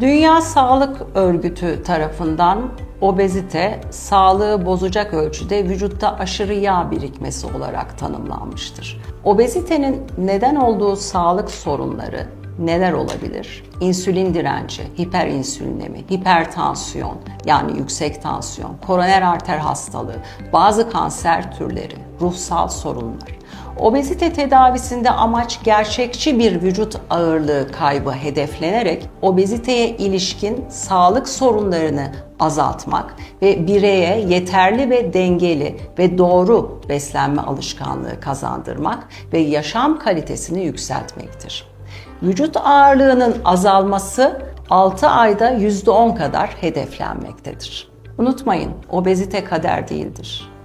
Dünya Sağlık Örgütü tarafından obezite sağlığı bozacak ölçüde vücutta aşırı yağ birikmesi olarak tanımlanmıştır. Obezitenin neden olduğu sağlık sorunları neler olabilir? İnsülin direnci, hiperinsülinemi, hipertansiyon yani yüksek tansiyon, koroner arter hastalığı, bazı kanser türleri, ruhsal sorunlar. Obezite tedavisinde amaç gerçekçi bir vücut ağırlığı kaybı hedeflenerek obeziteye ilişkin sağlık sorunlarını azaltmak ve bireye yeterli ve dengeli ve doğru beslenme alışkanlığı kazandırmak ve yaşam kalitesini yükseltmektir. Vücut ağırlığının azalması 6 ayda %10 kadar hedeflenmektedir. Unutmayın, obezite kader değildir.